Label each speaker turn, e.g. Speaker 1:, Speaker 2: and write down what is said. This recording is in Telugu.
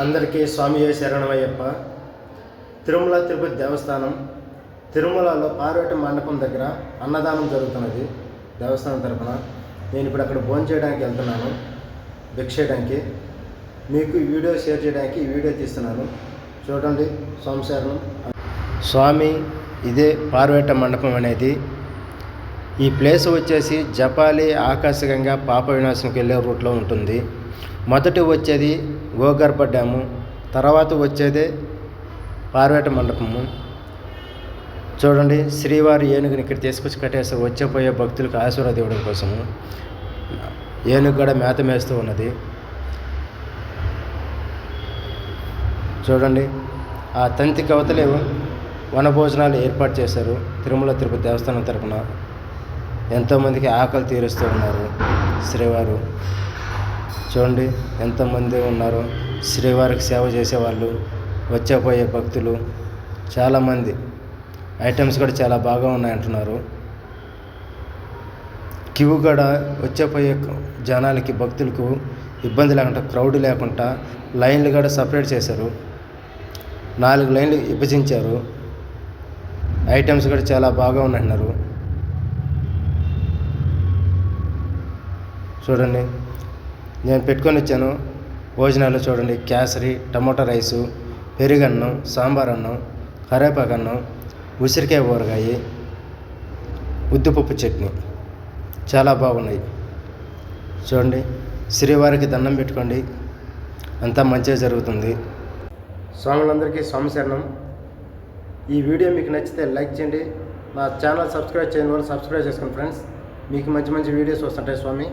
Speaker 1: అందరికీ స్వామి శరణమయ్యప్ప. తిరుమల తిరుపతి దేవస్థానం తిరుమలలో పార్వతి మండపం దగ్గర అన్నదానం జరుగుతున్నది దేవస్థానం తరపున. నేను ఇప్పుడు అక్కడ భోజనం చేయడానికి వెళ్తున్నాను భిక్ష చేయడానికి. మీకు ఈ వీడియో షేర్ చేయడానికి ఈ వీడియో తీస్తున్నాను. చూడండి స్వామి శరణం. స్వామి ఇదే పార్వేట మండపం అనేది. ఈ ప్లేస్ వచ్చేసి జపాలి ఆకాశగంగా పాప వినాశంకి వెళ్ళే రూట్లో ఉంటుంది. మొదటి వచ్చేది గోగర్భ డ్యాము తర్వాత వచ్చేదే పార్వేట మండపము. చూడండి శ్రీవారి ఏనుగుని ఇక్కడ తీసుకొచ్చి కట్టేసి వచ్చేపోయే భక్తులకు ఆశీర్వాద ఇవ్వడం కోసము ఏనుగు కూడా మేత మేస్తూ ఉన్నది. చూడండి ఆ తంతి కవతలే వనభోజనాలు ఏర్పాటు చేశారు. తిరుమల తిరుపతి దేవస్థానం తరపున ఎంతోమందికి ఆకలి తీరుస్తూ ఉన్నారు శ్రీవారు. చూడండి ఎంతమంది ఉన్నారు. శ్రీవారికి సేవ చేసేవాళ్ళు వచ్చేపోయే భక్తులు చాలామంది. ఐటమ్స్ కూడా చాలా బాగా ఉన్నాయంటున్నారు క్యూ కూడా వచ్చేపోయే జనాలకి భక్తులకు ఇబ్బంది లేకుండా క్రౌడ్ లేకుండా లైన్లు కూడా సపరేట్ చేశారు. నాలుగు లైన్లు విభజించారు. ఐటమ్స్ కూడా చాలా బాగా ఉన్నాయన్నారు చూడండి నేను పెట్టుకొని వచ్చాను. భోజనాలు చూడండి కేసరి టమోటా రైసు పెరుగన్నం సాంబార్ అన్నం కరేపాకు అన్నం ఉసిరికాయ ఊరగాయ ఉద్దిపప్పు చట్నీ. చాలా బాగున్నాయి. చూడండి శ్రీవారికి దండం పెట్టుకోండి. అంతా మంచిగా జరుగుతుంది. స్వాములందరికీ స్వామిశరణం. ఈ వీడియో మీకు నచ్చితే లైక్ చేయండి. నా ఛానల్ సబ్స్క్రైబ్ చేయని వాళ్ళు సబ్స్క్రైబ్ చేసుకోండి ఫ్రెండ్స్. మీకు మంచి మంచి వీడియోస్ వస్తుంటాయి స్వామి.